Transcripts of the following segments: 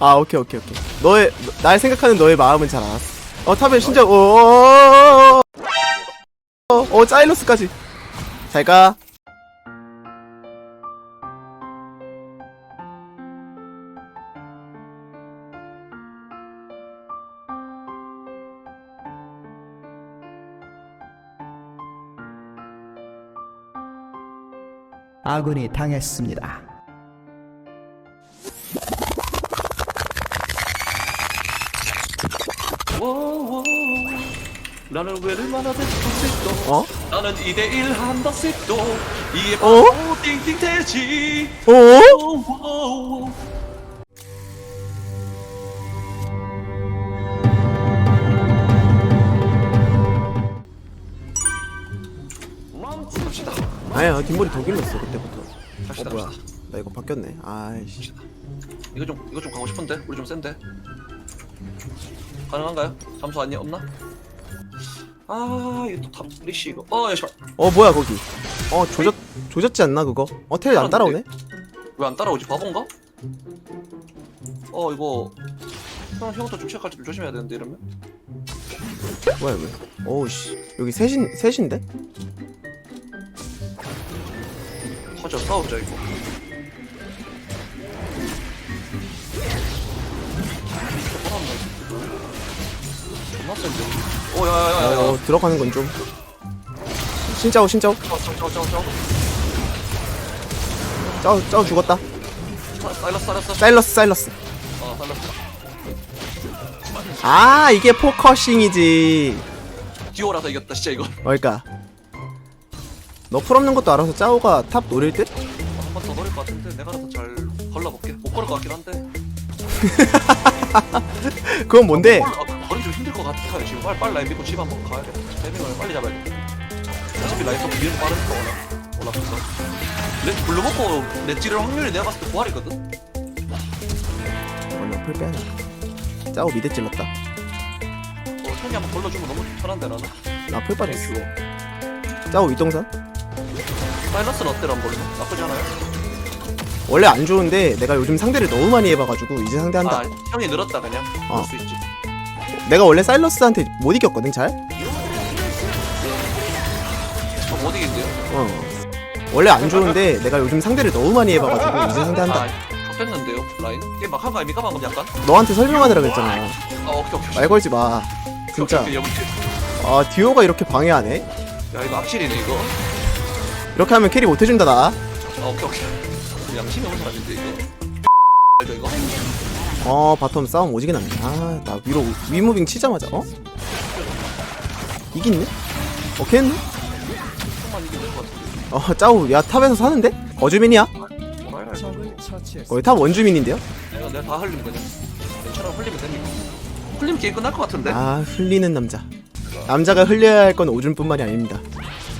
아 오케이 오케이 오케이 너의 날 생각하는 너의 마음은 잘 알았어 어 탑에 진짜 어어어어 어, 어, 사일러스까지 잘가 아군이 당했습니다. 워워 나는 웬만하면 도 어? 나는 2대1 한다식도 이게 어? 바로 띵띵 돼지. 어? 워워 갑시다. 아니야 뒷머리 더 길렀어 그때부터. 어 갑시다 뭐야. 갑시다. 나 이거 바뀌었네. 아이씨. 이거 좀 이거 좀 가고 싶은데? 우리 좀 센데 가능한가요? 잠수 아니 없나? 아 이거 또탑 리시 이거. 어 야 씨발 어 뭐야 거기? 어 조졌 조졌지 않나 그거? 어텔안 따라오네? 왜 안 따라오지? 바본가? 어 이거. 형 형도 좀 체크할 때 조심해야 되는데 이러면? 뭐야 왜 어우씨. 여기 셋인 셋인데? 하자 싸우자 이거 센데 오 야 야 야 야. 어 들어가는 건 좀. 신짜오 신짜오. 저 저 저저 짜오 짜오 죽었다. 사일러스 사일러스. 사일러스 사일러스. 어 사일러스. 아 이게 포커싱이지. 디오라서 이겼다 진짜 이거. 뭘까 너 풀 없는 것도 알아서 짜오가 탑 노릴 듯? 한 번 더 노릴 것 같은데 내가 알아서 잘 걸러볼게. 못 걸을 것 같긴 한데. 그건 뭔데? 것 같아요. 지금 빨리 빨리 라인 믿고 집 한번 가야 돼. 타이밍을 빨리 잡아야 돼. 어차피 라인 또 밀는 빠르니까 올라 올라갔어 내 불러 먹고 내 찌를 확률이 내가 봤을 때 부활이거든? 얼른 풀 빼야 짜오 미드 찔렀다. 어 형이 한번 걸러주면 너무 편한데 나는? 나 풀 빠졌어. 짜오 윗동선? 사이러스는 어때 란 걸로 나쁘지 않아요? 원래 안 좋은데 내가 요즘 상대를 너무 많이 해봐가지고 이제 상대한다. 아 형이 늘었다 그냥. 어. 그럴 수 있지 내가 원래 사일러스한테 못 이겼거든 잘? 저못 이긴대요? 어. 원래 안 좋은데 내가 요즘 상대를 너무 많이 해봐가지고 이제 상대한다. 아 접했는데요 라인? 게임 막한 거 아닙니까 방금 약간? 너한테 설명하느라 그랬잖아. 아 오케이 오케이 말 걸지 마. 진짜. 오케이, 오케이, 오케이. 아 듀오가 이렇게 방해하네? 야 이거 악질이네 이거. 이렇게 하면 캐리 못 해준다 나. 아 오케이 오케이. 양심이 없는 사람인데 이거. 알죠 이거? 어 바텀 싸움 오지게 났네 아나 위로 위무빙 치자마자 어? 이겼네? 어 같은데 어 짜오 야 탑에서 사는데? 이거 거의 탑 원주민인데요? 내가 내가 다 흘리면 그냥 괜찮아 흘리면 됩니까? 흘리면 게임 끝날 것 같은데? 아 흘리는 남자 남자가 흘려야 할 건 오줌뿐만이 아닙니다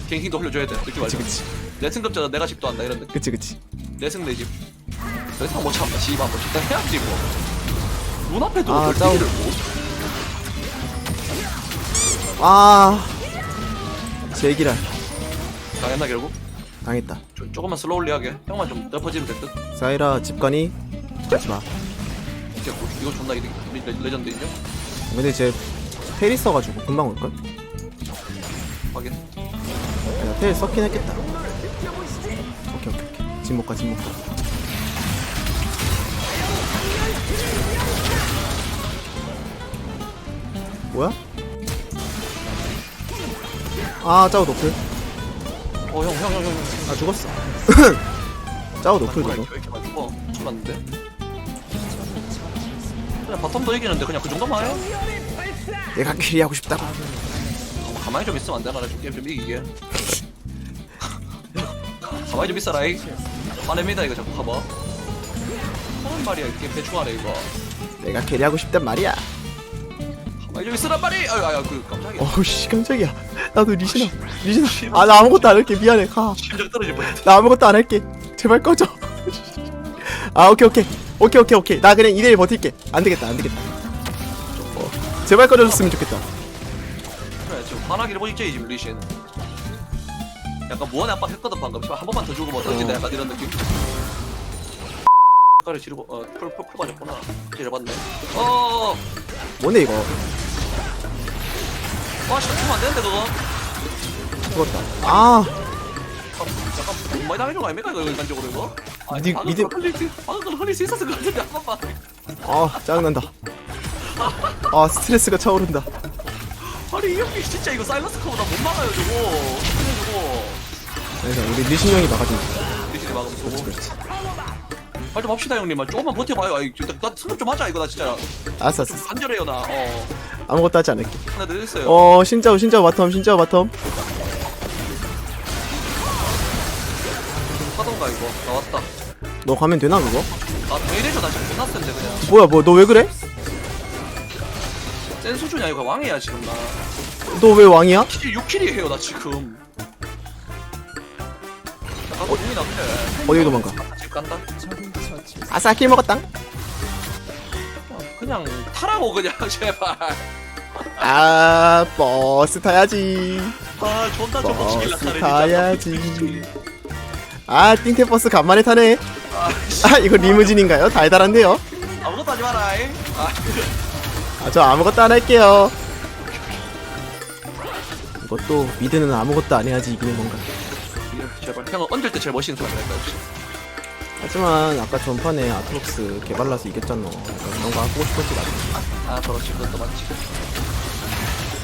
갱킹도 흘려줘야 돼 느낌 알죠? 그치 내 승급자가 내가 집도 한다 이런 느낌 그치 그치 내 승 내집 더 이상 못 참다 집 한번 일단 해야지 뭐 눈앞에도 아, 아, 짜오. 를 뭐. 아 제기랄 당했나 결국? 당했다 조, 조금만 슬로울리 하게 형만 좀 엎어지면 될듯 사이라 집가니 가지마 이거, 이거 존나 이득 레, 레전드 인정? 근데 쟤텔 있어가지고 금방 올걸? 확인 내가 텔 썼긴 했겠다 오케이 오케이 오케이 진목가 진목가 뭐야? 아 짜오 노플. 어 형 형 형 형 아 죽었어. 짜오 노플 뭐야 저거. 이렇게 이렇게 많이 죽어 죽었는데? 그냥 바텀도 이기는데 그냥 그 정도만 해? 내가 캐리하고 싶다고. 가만히 좀 있으면 안 되나 좀 게임 좀 이기게. 가만히 좀 있어라 이. 화냅니다 이거 자꾸 봐봐. 하는 말이야 게임 대충 하네 이거. 내가 캐리하고 싶단 말이야 아, 여기 쓰란 말이. 아유 아유 그 깜짝이야. 어우씨 깜짝이야 나도 리신아 아, 리신아 아 나 아무것도 안 할게 미안해 가나 심장 떨어질 뻔했다. 아무것도 안 할게 제발 꺼져 아 오케이 오케이 오케이 오케이 오케이 나 그냥 이대일 버틸게 안 되겠다 안 되겠다 어, 제발 꺼져줬으면 좋겠다 그래 지금 화나기를 보니까 이 리신. 약간 무한의 압박 했거든 방금. 한 번만 더 주고 뭐 던진다 어. 약간 이런 느낌. 색깔을 지르고 어풀풀 맞았구나. 이래 봤네. 어 뭐네 어, 어, 이거 어, 와 진짜 죽으면 안 되는데 그거 죽었다. 아, 잠깐 정말 당해준 거 아닙니까 이거 인간적으로 이거? 아 니- 방금 풀릴 수 방금 그거 흘릴 수 있었을 것 같은데 한 번만 아, 짜증난다. 아, 스트레스가 차오른다. 아니 이 형이 진짜 이거 사일러스 커보다 못 막아요 저거 그냥 저거 그래서 우리 리신 형이 막아준다. 대신에 막으면 저거 그렇지. 말좀 합시다 형님. 조금만 버텨봐요. 아이, 진짜 나 승급 좀 하자 이거 나 진짜 아싸, 아싸. 간절해요 나. 어, 아무것도 하지 않을게. 하나 내렸어요. 어, 신짜오, 신짜오 바텀, 신짜오 바텀. 하던가 이거 나왔다. 너 가면 되나, 그거? 아, 나 베이레저 나 지금 끝났을 텐데 그냥. 뭐야, 뭐, 너 왜 그래? 센 수준이야 이거 왕이야 지금 나. 너 왜 왕이야? 킬 6킬이에요 나 지금. 나 가서 어, 공이 나네. 어디 도망가? 집 간다. 아싸 킬 먹었다. 그냥 타라고 그냥 제발. 아 버스 타야지. 아 존나 존나 버스 타야지. 아 띵태 버스 간만에 타네. 아, 아 이거 리무진인가요? 달달한데요. 아무것도 하지 마라. 아저 아, 아 아무것도 안 할게요. 이것도 미드는 아무것도 안 해야지 이기는 건가. 제발 형은 얹을 때 제일 멋있는 사람이 될까 역시 하지만 아까 전판에 아트록스 개발라서 이겼잖아 약간 그런 거 하고 싶었지 나도 아 그렇지 그것도 맞지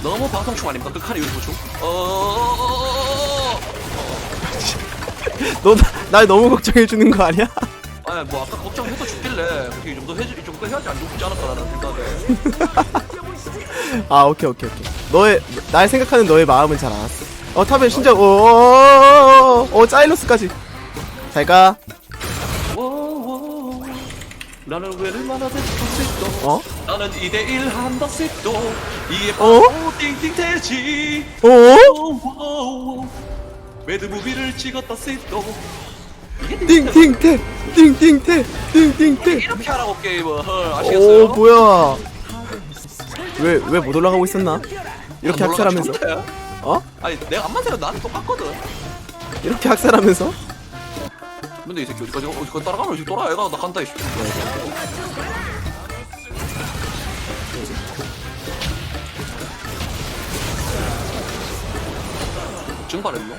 너무 방송충 아닙니까? 그 칼이 요즘 보충? 어너날 너무 걱정해 주는 거 아니야? 아니 뭐 아까 걱정해서 죽길래 그렇게 이 정도 해지 이 해야지 안 죽지 않을까라는 생각에 아 오케이 오케이 오케이. 너의 날 생각하는 너의 마음은 잘 알았어. 어 탑에 신작 오어 짜일러스까지. 잘 가. 나는 왜 얼마나 됐을도 어? 나는 2대1 한다 셋도 이게 어? 바로 띵띵대지. 어? 워워 매드 무비를 찍었다 셋도. 띵띵태 띵띵태 띵띵태 이렇게 하라고 게임을. 아시겠어요? 오 뭐야. 왜 왜 못 올라가고 있었나? 이렇게 안 학살하면서? 어? 아니 내가 안만 세도 나한테 똑같거든. 이렇게 학살하면서 근데 이 새끼 어디까지 가- 어디까지 따라가면 지금 돌아 얘가 나 간다 이씨 증발했노?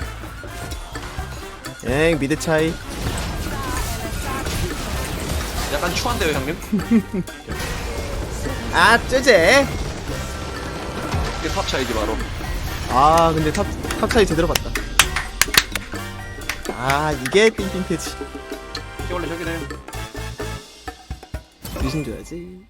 엥 미드 차이. 약간 추한데요 형님? 아 쩌제. 이게 탑 차이지 바로. 아 근데 탑, 탑 차이 제대로 봤다 아 이게 띵띵태지 이게 원래 저기네 귀신 줘야지